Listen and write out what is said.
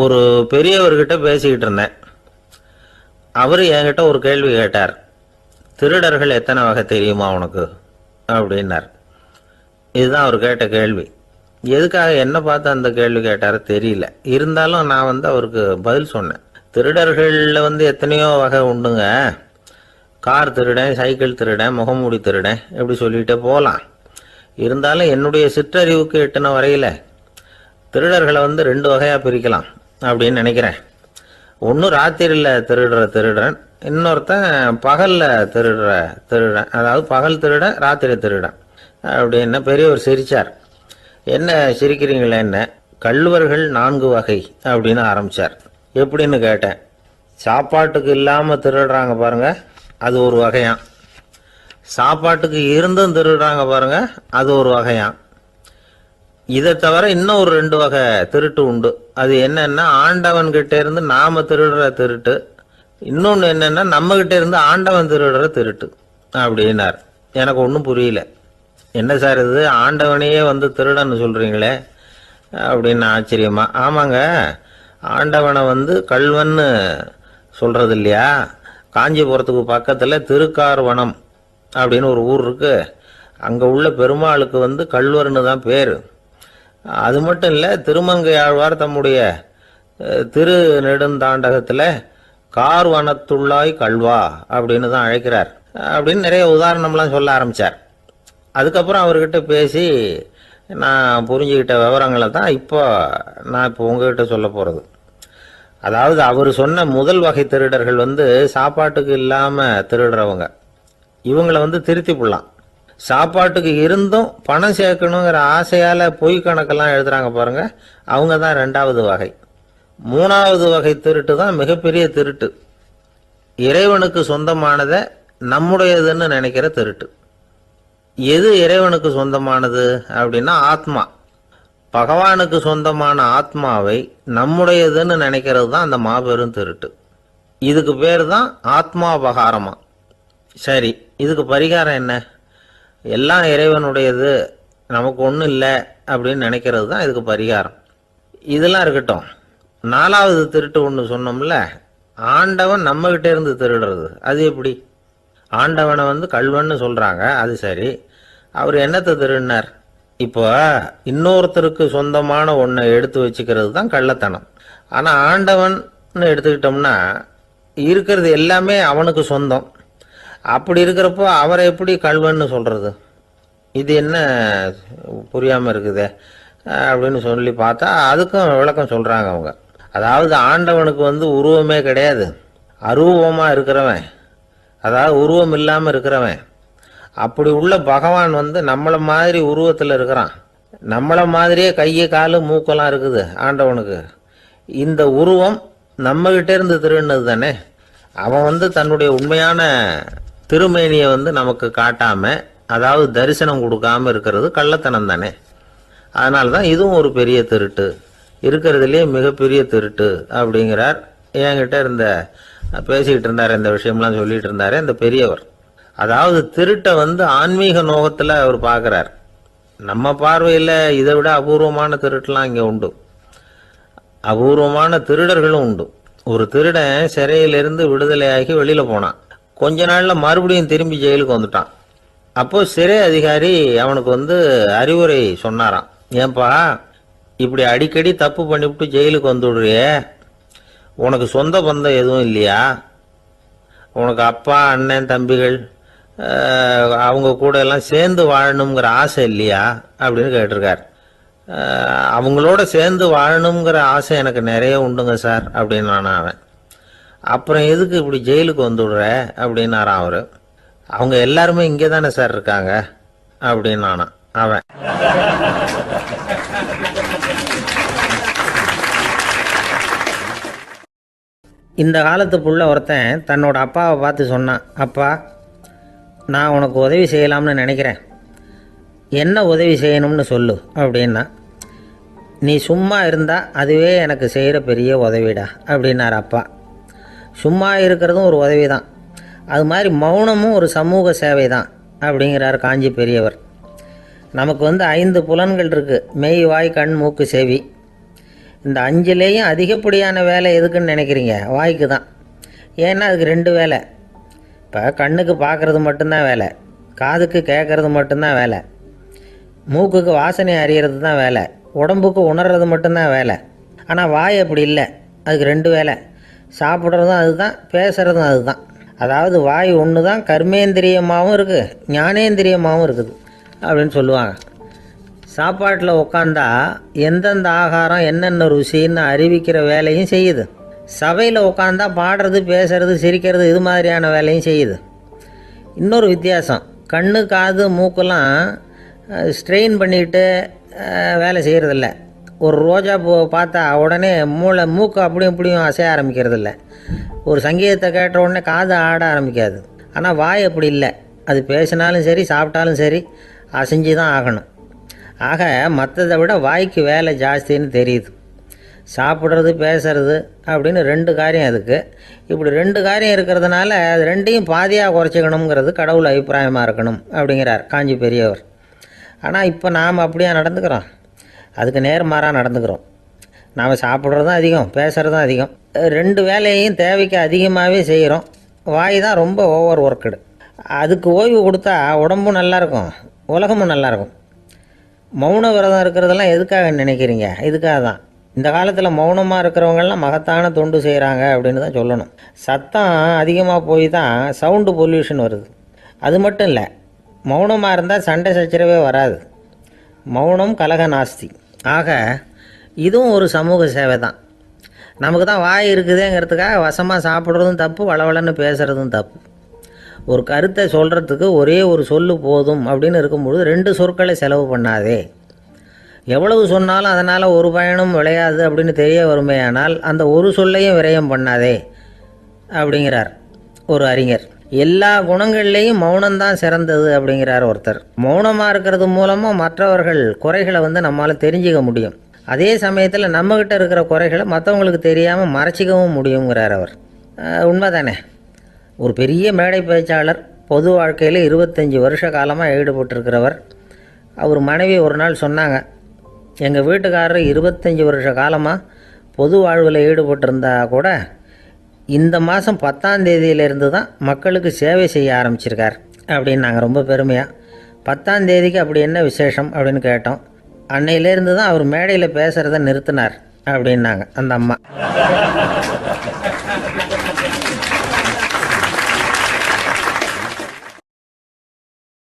ஒரு பெரியவர்கிட்ட பேசிக்கிட்டு இருந்தேன். அவர் என்கிட்ட ஒரு கேள்வி கேட்டார். திருடர்கள் எத்தனை வகை தெரியுமா உனக்கு? அப்படின்னார். இதுதான் அவர் கேட்ட கேள்வி. எதுக்காக என்ன பார்த்து அந்த கேள்வி கேட்டார் தெரியல. இருந்தாலும் நான் வந்து அவருக்கு பதில் சொன்னேன். திருடர்களில் வந்து எத்தனையோ வகை உண்டுங்க. கார் திருடேன் சைக்கிள் திருடன் முகமூடி திருடேன் இப்படி சொல்லிகிட்டே போகலாம். இருந்தாலும் என்னுடைய சிற்றறிவுக்கு எட்டின வரையில் திருடர்களை வந்து ரெண்டு வகையாக பிரிக்கலாம். அப்படின்னு நினைக்கிறேன். ஒன்று ராத்திரியில் திருடுற திருடன் இன்னொருத்தன் பகலில் திருடுற திருடன் அதாவது பகல் திருடன் ராத்திரி திருடன் அப்படின்னு பெரியவர் சிரிச்சார். என்ன சிரிக்கிறீங்களே என்ன? கள்ளுவர்கள் நான்கு வகை அப்படின்னு ஆரம்பிச்சார். எப்படின்னு கேட்டேன். சாப்பாட்டுக்கு இல்லாமல் திருடுறாங்க பாருங்க அது ஒரு வகையான் சாப்பாட்டுக்கு இருந்தும் திருடுறாங்க பாருங்கள் அது ஒரு வகையான் இதை தவிர இன்னும் ஒரு ரெண்டு வகை திருட்டு உண்டு. அது என்னன்னா ஆண்டவன் கிட்ட இருந்து நாம திருடுற திருட்டு. இன்னொன்று என்னன்னா நம்ம கிட்ட இருந்து ஆண்டவன் திருடுற திருட்டு அப்படின்னார். எனக்கு ஒன்றும் புரியல. என்ன சார் இது? ஆண்டவனையே வந்து திருடன்னு சொல்கிறீங்களே அப்படின்னு ஆச்சரியமா. ஆமாங்க. ஆண்டவனை வந்து கல்வன்னு சொல்கிறது இல்லையா காஞ்சிபுரத்துக்கு பக்கத்தில் திருக்கார்வனம் அப்படின்னு ஒரு ஊர் இருக்கு. அங்கே உள்ள பெருமாளுக்கு வந்து கல்வர்னு தான் பேர். அது மட்டும் இல்லை திருமங்கை ஆழ்வார் தம்முடைய திரு நெடுந்தாண்டகத்தில் கார் வனத்துள்ளாய் கல்வா அப்படின்னு தான் அழைக்கிறார். அப்படின்னு நிறைய உதாரணம்லாம் சொல்ல ஆரம்பித்தார் அதுக்கப்புறம் அவர்கிட்ட பேசி நான் புரிஞ்சுக்கிட்ட விவரங்களை தான் இப்போ நான் இப்போ உங்ககிட்ட சொல்ல போகிறது அதாவது அவர் சொன்ன முதல் வகை திருடர்கள் வந்து சாப்பாட்டுக்கு இல்லாமல் திருடுறவங்க. இவங்களை வந்து திருத்தி போடலாம். சாப்பாட்டுக்கு இருந்தும் பணம் சேர்க்கணுங்கிற ஆசையால் பொய் கணக்கெல்லாம் எழுதுறாங்க பாருங்க. அவங்க தான் ரெண்டாவது வகை. மூணாவது வகை திருட்டு தான் மிகப்பெரிய திருட்டு. இறைவனுக்கு சொந்தமானதை நம்முடையதுன்னு நினைக்கிற திருட்டு. எது இறைவனுக்கு சொந்தமானது அப்படின்னா ஆத்மா. பகவானுக்கு சொந்தமான ஆத்மாவை நம்முடையதுன்னு நினைக்கிறது தான் அந்த மாபெரும் திருட்டு. இதுக்கு பேர் தான் ஆத்மாபகாரமா சரி இதுக்கு பரிகாரம் என்ன? எல்லாம் இறைவனுடையது நமக்கு ஒன்றும் இல்லை அப்படின்னு நினைக்கிறது தான் இதுக்கு பரிகாரம். இதெல்லாம் இருக்கட்டும். நாலாவது திருட்டு ஒன்று சொன்னோம்ல ஆண்டவன் நம்மகிட்ட இருந்து திருடுறது. அது எப்படி? ஆண்டவனை வந்து கல்வன்னு சொல்கிறாங்க அது சரி. அவர் என்னத்தை திருடினார்? இப்போ இன்னொருத்தருக்கு சொந்தமான ஒன்றை எடுத்து வச்சுக்கிறது தான் கள்ளத்தனம். ஆனால் ஆண்டவன் எடுத்துக்கிட்டோம்னா இருக்கிறது எல்லாமே அவனுக்கு சொந்தம். அப்படி இருக்கிறப்போ அவரை எப்படி கல்வன்னு சொல்கிறது இது என்ன புரியாமல் இருக்குது அப்படின்னு சொல்லி பார்த்தா அதுக்கும் விளக்கம் சொல்கிறாங்க அவங்க. அதாவது ஆண்டவனுக்கு வந்து உருவமே கிடையாது. அருவமாக இருக்கிறவன். அதாவது உருவம் இல்லாமல் இருக்கிறவன். அப்படி உள்ள பகவான் வந்து நம்மளை மாதிரி உருவத்தில் இருக்கிறான். நம்மளை மாதிரியே கையை காலு மூக்கெல்லாம் இருக்குது ஆண்டவனுக்கு. இந்த உருவம் நம்மகிட்ட இருந்து திருடினது தானே? அவன் வந்து தன்னுடைய உண்மையான திருமேனியை வந்து நமக்கு காட்டாம அதாவது தரிசனம் கொடுக்காம இருக்கிறது கள்ளத்தனம் தானே அதனால தான் இதுவும் ஒரு பெரிய திருட்டு. இருக்கிறதுலே மிகப்பெரிய திருட்டு அப்படிங்கிறார். என்கிட்ட இருந்த பேசிக்கிட்டு இருந்தார் இந்த விஷயம்லாம் சொல்லிட்டு இருந்தார் இந்த பெரியவர். அதாவது திருட்டை வந்து ஆன்மீக நோகத்தில் அவர் பார்க்குறார். நம்ம பார்வையில் இதை விட அபூர்வமான திருட்டுலாம் இங்கே உண்டு. அபூர்வமான திருடர்களும் உண்டு. ஒரு திருடன் சிறையிலிருந்து விடுதலையாகி வெளியில் போனான். கொஞ்ச நாளில் மறுபடியும் திரும்பி ஜெயிலுக்கு வந்துட்டான். அப்போ சிறை அதிகாரி அவனுக்கு வந்து அறிவுரை சொன்னாராம். ஏன்பா இப்படி அடிக்கடி தப்பு பண்ணிவிட்டு ஜெயிலுக்கு வந்துடுறியே? உனக்கு சொந்த பந்தம் எதுவும் இல்லையா? உனக்கு அப்பா அண்ணன் தம்பிகள் அவங்க கூட எல்லாம் சேர்ந்து வாழணுங்கிற ஆசை இல்லையா? அப்படின்னு கேட்டிருக்கார். அவங்களோட சேர்ந்து வாழணுங்கிற ஆசை எனக்கு நிறைய உண்டுங்க சார் அப்படின்னு நான் அவன் அப்புறம் எதுக்கு இப்படி ஜெயிலுக்கு வந்துடுற அப்படின்னாரான் அவர். அவங்க எல்லாருமே இங்கே தானே சார் இருக்காங்க? அப்படின்னு அவன். இந்த காலத்து புள்ள ஒருத்தன் தன்னோட அப்பாவை பார்த்து சொன்னான் அப்பா நான் உனக்கு உதவி செய்யலாம்னு நினைக்கிறேன். என்ன உதவி செய்யணும்னு சொல்லு அப்படின்னா நீ சும்மா இருந்தால் அதுவே எனக்கு செய்கிற பெரிய உதவிடா அப்படின்னார் அப்பா. சும்மா இருக்கிறதும் ஒரு உதவி தான் அது மாதிரி மௌனமும் ஒரு சமூக சேவை தான் அப்படிங்கிறார் காஞ்சி பெரியவர். நமக்கு வந்து ஐந்து புலன்கள் இருக்குது மெய் வாய் கண் மூக்கு செவி. இந்த அஞ்சுலேயும் அதிகப்படியான வேலை எதுக்குன்னு நினைக்கிறீங்க? வாய்க்கு தான் ஏன்னா அதுக்கு ரெண்டு வேலை. இப்போ கண்ணுக்கு பார்க்குறது மட்டும்தான் வேலை. காதுக்கு கேட்குறது மட்டும்தான் வேலை. மூக்குக்கு வாசனை அறியறது தான் வேலை. உடம்புக்கு உணர்றது மட்டும்தான் வேலை. ஆனால் வாய் அப்படி இல்லை. அதுக்கு ரெண்டு வேலை. சாப்பிட்றதும் அதுதான் பேசுகிறதும் அதுதான். அதாவது வாய் ஒன்று தான் கர்மேந்திரியமாகவும் இருக்குது ஞானேந்திரியமாகவும் இருக்குது அப்படின்னு சொல்லுவாங்க. சாப்பாட்டில் உட்காந்தா எந்தெந்த ஆகாரம் என்னென்ன ருசின்னு அறிவிக்கிற வேலையும் செய்யுது. சபையில் உட்காந்தா பாடுறது பேசுறது சிரிக்கிறது இது மாதிரியான வேலையும் செய்யுது. இன்னொரு வித்தியாசம் கண்ணு காது மூக்கெல்லாம் ஸ்ட்ரெயின் பண்ணிக்கிட்டு வேலை செய்கிறதில்ல ஒரு ரோஜா பூவை பார்த்தா உடனே மூளை மூக்கு அப்படியும் இப்படியும் அசைய ஆரம்பிக்கிறதில்ல. ஒரு சங்கீதத்தை கேட்ட உடனே காது ஆட ஆரம்பிக்காது. ஆனால் வாய் அப்படி இல்லை. அது பேசினாலும் சரி சாப்பிட்டாலும் சரி அசைஞ்சு தான் ஆகணும். ஆக மற்றதை விட வாய்க்கு வேலை ஜாஸ்தின்னு தெரியுது. சாப்பிட்றது பேசுறது அப்படின்னு ரெண்டு காரியம் அதுக்கு இப்படி ரெண்டு காரியம் இருக்கிறதுனால அது ரெண்டையும் பாதியாக குறைச்சிக்கணுங்கிறது கடவுள் அபிப்பிராயமாக இருக்கணும் அப்படிங்கிறார் காஞ்சி பெரியவர். ஆனால் இப்போ நாம் அப்படியே நடந்துக்கிறோம்? அதுக்கு நேர்மாறாக நடந்துக்கிறோம். நாம் சாப்பிட்றதும் அதிகம் பேசுகிறதும் அதிகம். ரெண்டு வேலையையும் தேவைக்கு அதிகமாகவே செய்கிறோம். வாய் தான் ரொம்ப ஓவர் ஒர்க்குடு அதுக்கு ஓய்வு கொடுத்தா உடம்பும் நல்லாயிருக்கும் உலகமும் நல்லாயிருக்கும். மௌன விரதம் இருக்கிறதெல்லாம் எதுக்காக நினைக்கிறீங்க? இதுக்காக தான் இந்த காலத்தில் மௌனமாக இருக்கிறவங்கெல்லாம் மகத்தான தொண்டு செய்கிறாங்க அப்படின்னு தான் சொல்லணும். சத்தம் அதிகமாக போய் தான் சவுண்டு பொல்யூஷன் வருது. அது மட்டும் இல்லை மௌனமாக இருந்தால் சண்டை சச்சரவே வராது. மௌனம் கலக நாஸ்தி. ஆக இதுவும் ஒரு சமூக சேவை தான் நமக்கு தான் வாய் இருக்குதுங்கிறதுக்காக வசமாக சாப்பிட்றதும் தப்பு வளவளன்னு பேசுகிறதும் தப்பு. ஒரு கருத்தை சொல்கிறதுக்கு ஒரே ஒரு சொல்லு போதும் அப்படின்னு இருக்கும்பொழுது ரெண்டு சொற்களை செலவு பண்ணாதே. எவ்வளவு சொன்னாலும் அதனால் ஒரு பயனும் விளையாது அப்படின்னு தெரிய வருமேயானால் அந்த ஒரு சொல்லையும் விரயம் பண்ணாதே அப்படிங்கிறார் ஒரு அறிஞர். எல்லா குணங்கள்லேயும் மௌனம்தான் சிறந்தது அப்படிங்கிறார் ஒருத்தர். மௌனமாக இருக்கிறது மூலமாக மற்றவர்கள் குறைகளை வந்து நம்மளால் தெரிஞ்சுக்க முடியும். அதே சமயத்தில் நம்மக்கிட்ட இருக்கிற குறைகளை மற்றவங்களுக்கு தெரியாமல் மறைச்சிக்கவும் முடியுங்கிறார் அவர். உண்மை உண்மைதானே? ஒரு பெரிய மேடை பேச்சாளர் பொது வாழ்க்கையில் இருபத்தஞ்சி வருஷ காலமாக ஈடுபட்டிருக்கிறவர். அவர் மனைவி ஒரு நாள் சொன்னாங்க எங்கள் வீட்டுக்காரர் இருபத்தஞ்சி வருஷ காலமாக பொது வாழ்வில் ஈடுபட்டிருந்தா கூட இந்த மாதம் பத்தாம் தேதியிலிருந்து தான் மக்களுக்கு சேவை செய்ய ஆரம்பிச்சிருக்கார் அப்படின்னு நாங்கள் ரொம்ப பெருமையாக பத்தாம் தேதிக்கு அப்படி என்ன விசேஷம் அப்படின்னு கேட்டோம். அன்னையிலேருந்து தான் அவர் மேடையில் பேசுகிறத நிறுத்தினார் அப்படின்னாங்க அந்த அம்மா.